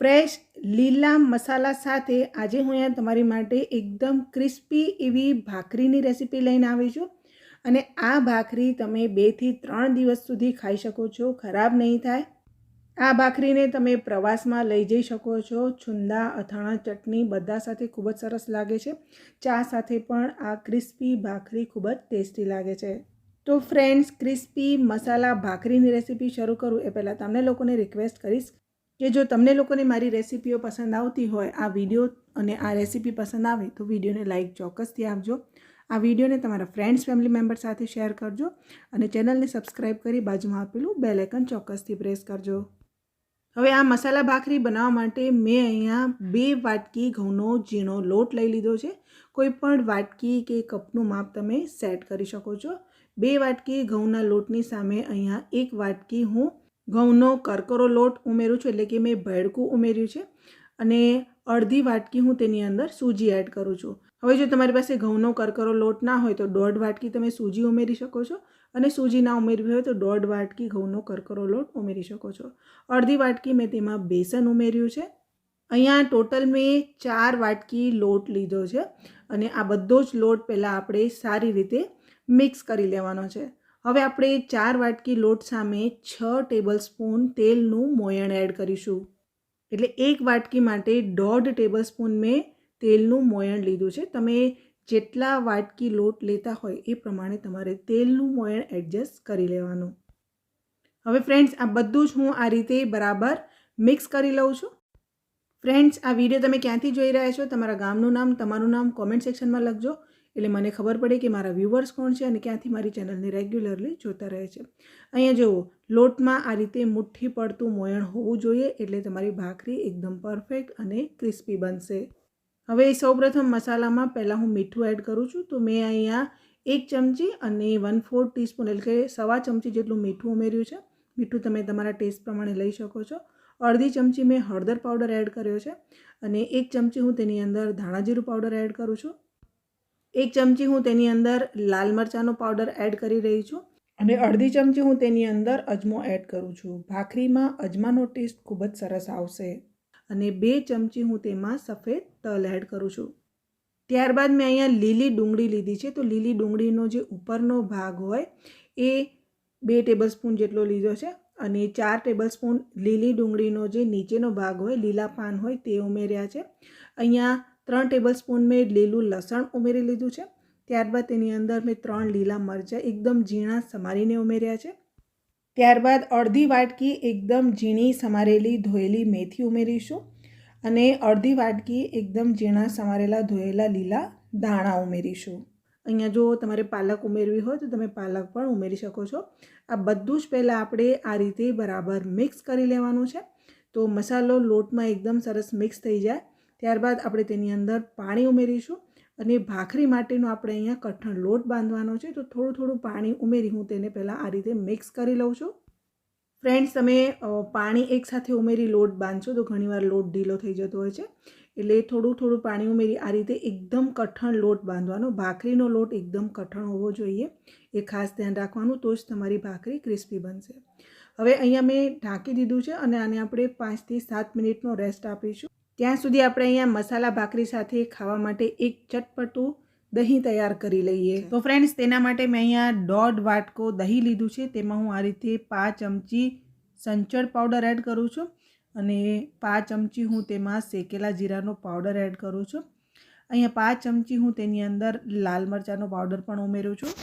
Fresh લીલા મસાલા સાથે આજે હું અહીંયા તમારી માટે એકદમ ક્રિસ્પી એવી ભાખરીની રેસીપી લઈને આવી છું. અને આ ભાખરી તમે બેથી ત્રણ દિવસ સુધી ખાઈ શકો છો, ખરાબ નહીં થાય. આ ભાખરીને તમે પ્રવાસમાં લઈ જઈ શકો છો, છુંદા, અથાણા, ચટણી બધા સાથે ખૂબ જ સરસ લાગે છે. ચા સાથે પણ આ ક્રિસ્પી ભાખરી ખૂબ જ ટેસ્ટી લાગે છે. તો ફ્રેન્ડ્સ, ક્રિસ્પી મસાલા ભાખરીની રેસીપી શરૂ કરું એ પહેલાં તમને લોકોને રિક્વેસ્ટ કરીશ કે જો તમને લોકોને મારી રેસીપીઓ પસંદ આવતી હોય, આ વીડિયો અને આ રેસીપી પસંદ આવે, તો વિડીયોને લાઇક ચોક્કસથી આપજો. આ વિડીયોને તમારા ફ્રેન્ડ્સ ફેમિલી મેમ્બર સાથે શેર કરજો અને ચેનલને સબસ્ક્રાઈબ કરી બાજુમાં આપેલું બે આઇકન ચોક્કસથી પ્રેસ કરજો. હવે આ મસાલા ભાખરી બનાવવા માટે મેં અહીંયા બે વાટકી ઘઉંનો ઝીણો લોટ લઈ લીધો છે. કોઈ પણ વાટકી કે કપનું માપ તમે સેટ કરી શકો છો. બે વાટકી ઘઉંના લોટની સામે અહીંયા એક વાટકી હું ઘઉંનો કરકરો લોટ ઉમેરું છું એટલે કે મેં ભેડકું ઉમેર્યું છે અને અડધી વાટકી હું તેની અંદર સૂજી એડ કરું છું. હવે જો તમારી પાસે ઘઉંનો કરકરો લોટ ના હોય તો દોઢ વાટકી તમે સૂજી ઉમેરી શકો છો અને સૂજી ના ઉમેરવી હોય તો દોઢ વાટકી ઘઉંનો કરકરો લોટ ઉમેરી શકો છો. અડધી વાટકી મેં તેમાં બેસન ઉમેર્યું છે. અહીંયા ટોટલ મેં ચાર વાટકી લોટ લીધો છે અને આ બધો જ લોટ પહેલાં આપણે સારી રીતે મિક્સ કરી લેવાનો છે. હવે આપણે ચાર વાટકી લોટ સામે છ ટેબલ સ્પૂન તેલનું મોયણ એડ કરીશું. એટલે એક વાટકી માટે દોઢ ટેબલ સ્પૂન મેં તેલનું મોયણ લીધું છે. તમે જેટલા વાટકી લોટ લેતા હોય એ પ્રમાણે તમારે તેલનું મોયણ એડજસ્ટ કરી લેવાનું. હવે ફ્રેન્ડ્સ, આ બધું જ હું આ રીતે બરાબર મિક્સ કરી લઉં છું. ફ્રેન્ડ્સ, આ વીડિયો તમે ક્યાંથી જોઈ રહ્યા છો? તમારા ગામનું નામ, તમારું નામ કોમેન્ટ સેક્શનમાં લખજો. એટલે મને ખબર પડે કે મારા વ્યૂવર્સ કોણ છે અને ક્યાંથી મારી ચેનલને રેગ્યુલરલી જોતા રહે છે. અહીંયા જુઓ, લોટમાં આ રીતે મુઠ્ઠી પડતું મોયણ હોવું જોઈએ એટલે તમારી ભાખરી એકદમ પરફેક્ટ અને ક્રિસ્પી બનશે. હવે સૌપ્રથમ મસાલામાં પહેલાં હું મીઠું એડ કરું છું. તો મેં અહીંયા એક ચમચી અને વન ફોર્થ ટીસ્પૂન એટલે કે સવા ચમચી જેટલું મીઠું ઉમેર્યું છે. મીઠું તમે તમારા ટેસ્ટ પ્રમાણે લઈ શકો છો. અડધી ચમચી મેં હળદર પાવડર એડ કર્યો છે. અને એક ચમચી હું તેની અંદર ધાણાજીરું પાવડર એડ કરું છું. એક ચમચી હું તેની અંદર લાલ મરચાંનો પાવડર એડ કરી રહી છું અને અડધી ચમચી હું તેની અંદર અજમો એડ કરું છું. ભાખરીમાં અજમાનો ટેસ્ટ ખૂબ જ સરસ આવશે અને બે ચમચી હું તેમાં સફેદ તલ એડ કરું છું. ત્યારબાદ મેં અહીંયા લીલી ડુંગળી લીધી છે. તો લીલી ડુંગળીનો જે ઉપરનો ભાગ હોય એ બે ટેબલ સ્પૂન જેટલો લીધો છે અને ચાર ટેબલ સ્પૂન લીલી ડુંગળીનો જે નીચેનો ભાગ હોય, લીલા પાન હોય તે ઉમેર્યા છે. અહીંયા ત્રણ ટેબલ સ્પૂન મેં લીલું લસણ ઉમેરી લીધું છે. ત્યારબાદ તેની અંદર મેં ત્રણ લીલા મરચાં એકદમ ઝીણા સમારીને ઉમેર્યા છે. ત્યારબાદ અડધી વાટકી એકદમ ઝીણી સમારેલી ધોયેલી મેથી ઉમેરીશું અને અડધી વાટકી એકદમ ઝીણા સમારેલા ધોયેલા લીલા દાણા ઉમેરીશું. અહીંયા જો તમારે પાલક ઉમેરવી હોય તો તમે પાલક પણ ઉમેરી શકો છો. આ બધું જ પહેલાં આપણે આ રીતે બરાબર મિક્સ કરી લેવાનું છે. તો મસાલો લોટમાં એકદમ સરસ મિક્સ થઈ જાય. ત્યારબાદ આપણે તેની અંદર પાણી ઉમેરીશું અને ભાખરી માટેનો આપણે અહીંયા કઠણ લોટ બાંધવાનો છે. તો થોડું થોડું પાણી ઉમેરી હું તેને પહેલાં આ રીતે મિક્સ કરી લઉં છું. ફ્રેન્ડ્સ, તમે પાણી એકસાથે ઉમેરી લોટ બાંધશો તો ઘણીવાર લોટ ઢીલો થઈ જતો હોય છે. એટલે થોડું થોડું પાણી ઉમેરી આ રીતે એકદમ કઠણ લોટ બાંધવાનો, ભાખરીનો લોટ એકદમ કઠણ હોવો જોઈએ. એ ખાસ ધ્યાન રાખવાનું, તો જ તમારી ભાખરી ક્રિસ્પી બનશે. હવે અહીંયા મેં ઢાંકી દીધું છે અને આને આપણે પાંચથી સાત મિનિટનો રેસ્ટ આપીશું. ત્યાં સુધી આપણે અહીંયા મસાલા ભાખરી સાથે ખાવા માટે એક ચટપટું દહીં તૈયાર કરી લઈએ. તો ફ્રેન્ડ્સ તેના માટે મેં અહીંયા દોઢ વાટકો દહીં લીધું છે. તેમાં હું આ રીતે પાંચ ચમચી સંચળ પાવડર એડ કરું છું અને પાંચ ચમચી હું તેમાં શેકેલા જીરાનો પાવડર એડ કરું છું. અહીંયા પાંચ ચમચી હું તેની અંદર લાલ મરચાંનો પાવડર પણ ઉમેરું છું.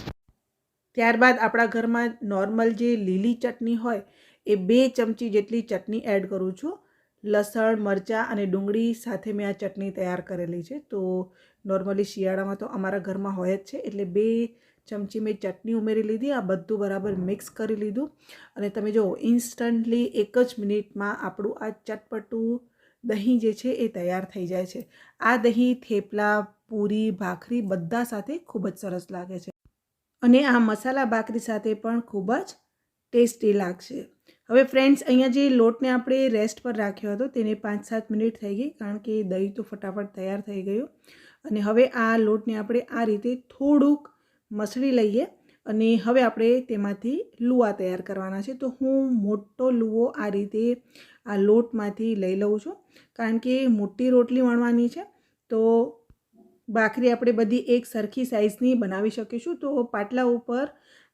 ત્યારબાદ આપણા ઘરમાં નોર્મલ જે લીલી ચટણી હોય, એ બે ચમચી જેટલી ચટણી એડ કરું છું. લસણ, મરચાં અને ડુંગળી સાથે મેં આ ચટણી તૈયાર કરેલી છે. તો નોર્મલી શિયાળામાં તો અમારા ઘરમાં હોય જ છે, એટલે બે ચમચી મેં ચટણી ઉમેરી લીધી, આ બધું બરાબર મિક્સ કરી લીધું. અને તમે જો ઇન્સ્ટન્ટલી એક જ મિનિટમાં આપણું આ ચટપટું દહીં જે છે એ તૈયાર થઈ જાય છે. આ દહીં, થેપલા, પૂરી, ભાખરી બધા સાથે ખૂબ જ સરસ લાગે છે. અને આ મસાલા, ભાખરી સાથે પણ ખૂબ જ ટેસ્ટી લાગશે. હવે ફ્રેન્ડ્સ અહીંયા જે લોટને આપણે રેસ્ટ પર રાખ્યો હતો, તેને પાંચ સાત મિનિટ થઈ ગઈ, કારણ કે દહીં તો ફટાફટ તૈયાર થઈ ગયું. અને હવે આ લોટને આપણે આ રીતે થોડુંક મસળી લઈએ અને હવે આપણે તેમાંથી લુવા તૈયાર કરવાના છે. તો હું મોટો લુવો આ રીતે આ લોટમાંથી લઈ લઉં છું, કારણ કે મોટી રોટલી વણવાની છે. તો ભાખરી આપણે બધી એક સરખી સાઇઝની બનાવી શકીશું. તો પાટલા ઉપર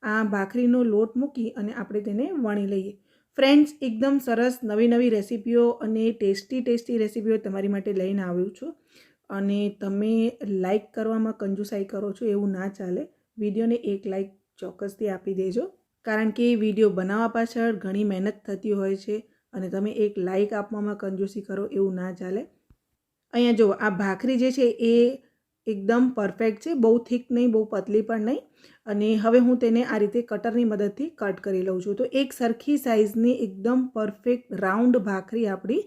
આ ભાખરીનો લોટ મૂકી અને આપણે તેને વણી લઈએ. ફ્રેન્ડ્સ, એકદમ સરસ નવી નવી રેસીપીઓ અને ટેસ્ટી ટેસ્ટી રેસીપીઓ તમારી માટે લઈને આવ્યું છું. અને તમે લાઈક કરવામાં કંજુસાઈ કરો છો એવું ના ચાલે, વિડીયોને એક લાઈક ચોક્કસથી આપી દેજો. કારણ કે વીડિયો બનાવવા પાછળ ઘણી મહેનત થતી હોય છે અને તમે એક લાઈક આપવામાં કંજૂસી કરો એવું ના ચાલે. અહીંયા જો આ ભાખરી જે છે એ એકદમ પરફેક્ટ છે. બહુ થીક નહીં, બહુ પતલી પણ નહીં. અને હવે હું તેને આ રીતે કટરની મદદથી કટ કરી લઉં છું. તો એક સરખી સાઇઝની એકદમ પરફેક્ટ રાઉન્ડ ભાખરી આપણી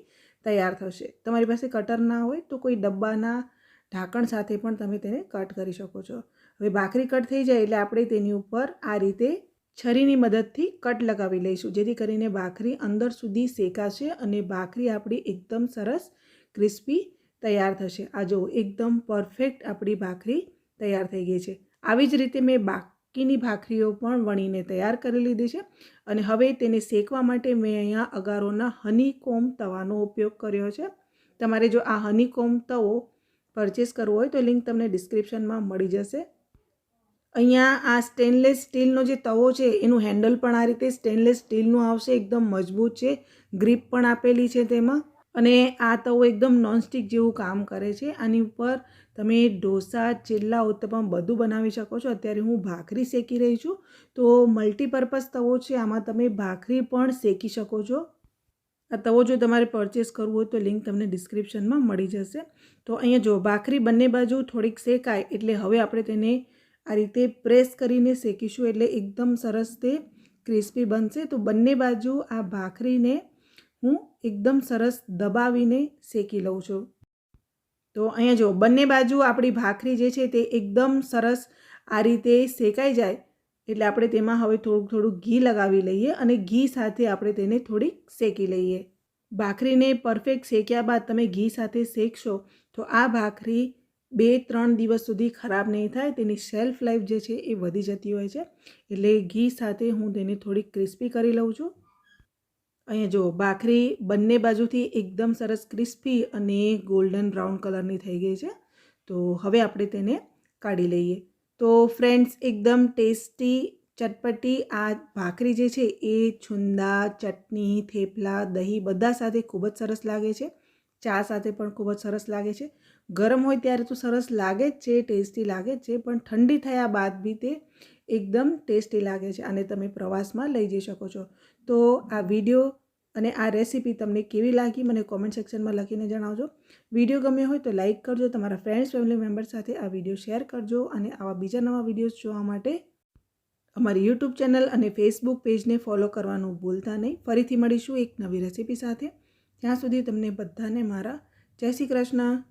તૈયાર થશે. તમારી પાસે કટર ના હોય તો કોઈ ડબ્બાના ઢાંકણ સાથે પણ તમે તેને કટ કરી શકો છો. હવે ભાખરી કટ થઈ જાય એટલે આપણે તેની ઉપર આ રીતે છરીની મદદથી કટ લગાવી લઈશું. જેથી કરીને ભાખરી અંદર સુધી શેકાશે અને ભાખરી આપણી એકદમ સરસ ક્રિસ્પી તૈયાર થશે. આ જો એકદમ પરફેક્ટ આપણી ભાખરી તૈયાર થઈ ગઈ છે. આવી જ રીતે મેં બાકીની ભાખરીઓ પણ વણીને તૈયાર કરી લીધી છે અને હવે તેને શેકવા માટે મેં અહીંયા અગારોના હનીકોમ તવાનો ઉપયોગ કર્યો છે. તમારે જો આ હનીકોમ તવો પરચેસ કરવો હોય તો લિંક તમને ડિસ્ક્રિપ્શનમાં મળી જશે. અહીંયા આ સ્ટેનલેસ સ્ટીલનો જે તવો છે, એનું હેન્ડલ પણ આ રીતે સ્ટેનલેસ સ્ટીલનું આવશે. એકદમ મજબૂત છે. ગ્રીપ પણ આપેલી છે તેમાં. અને આ તવો એકદમ નોનસ્ટિક જેવું કામ કરે છે. આની ઉપર તમે ઢોસા, ચિલ્લા, ઉત્તપમ બધું બનાવી શકો છો. અત્યારે હું ભાખરી શેકી રહી છું. તો મલ્ટીપર્પઝ તવો છે. આમાં તમે ભાખરી પણ શેકી શકો છો. આ તવો જો તમારે પરચેસ કરવું હોય તો લિંક તમને ડિસ્ક્રિપ્શનમાં મળી જશે. તો અહીંયા જો ભાખરી બંને બાજુ થોડીક શેકાય એટલે હવે આપણે તેને આ રીતે પ્રેસ કરીને શેકીશું એટલે એકદમ સરસ તે ક્રિસ્પી બનશે. તો બંને બાજુ આ ભાખરીને હું એકદમ સરસ દબાવીને શેકી લઉં છું. તો અહીંયા જો, બંને બાજુ આપણી ભાખરી જે છે તે એકદમ સરસ આ રીતે શેકાઈ જાય, એટલે આપણે તેમાં હવે થોડુંક થોડુંક ઘી લગાવી લઈએ અને ઘી સાથે આપણે તેને થોડીક શેકી લઈએ. ભાખરીને પરફેક્ટ શેક્યા બાદ તમે ઘી સાથે શેકશો, તો આ ભાખરી બે ત્રણ દિવસ સુધી ખરાબ નહીં થાય, તેની શેલ્ફ લાઈફ જે છે એ વધી જતી હોય છે. એટલે ઘી સાથે હું તેને થોડીક ક્રિસ્પી કરી લઉં છું. અહીંયા જો, ભાખરી બંને બાજુથી એકદમ સરસ ક્રિસ્પી અને ગોલ્ડન બ્રાઉન કલરની થઈ ગઈ છે. તો હવે આપણે તેને કાઢી લઈએ. તો ફ્રેન્ડ્સ, એકદમ ટેસ્ટી ચટપટી આ ભાખરી જે છે એ છુંદા, ચટણી, થેપલા, દહીં બધા સાથે ખૂબ જ સરસ લાગે છે. ચા સાથે પણ ખૂબ જ સરસ લાગે છે. ગરમ હોય ત્યારે તો સરસ લાગે જ છે, ટેસ્ટી લાગે છે, પણ ઠંડી થયા બાદ બી તે એકદમ ટેસ્ટી લાગે છે અને તમે પ્રવાસમાં લઈ જઈ શકો છો. તો આ વીડિયો અને આ રેસીપી તમને કેવી લાગી મને કોમેન્ટ સેક્શનમાં લખીને જણાવજો. વીડિયો ગમ્યો હોય તો લાઇક કરજો, તમારા ફ્રેન્ડ્સ, ફેમિલી મેમ્બર સાથે આ વીડિયો શેર કરજો અને આવા બીજા નવા વિડીયોઝ જોવા માટે અમારી યુટ્યુબ ચેનલ અને ફેસબુક પેજને ફોલો કરવાનું ભૂલતા નહીં. ફરીથી મળીશું એક નવી રેસીપી સાથે. ત્યાં સુધી તમને બધાને મારા જય શ્રી કૃષ્ણ.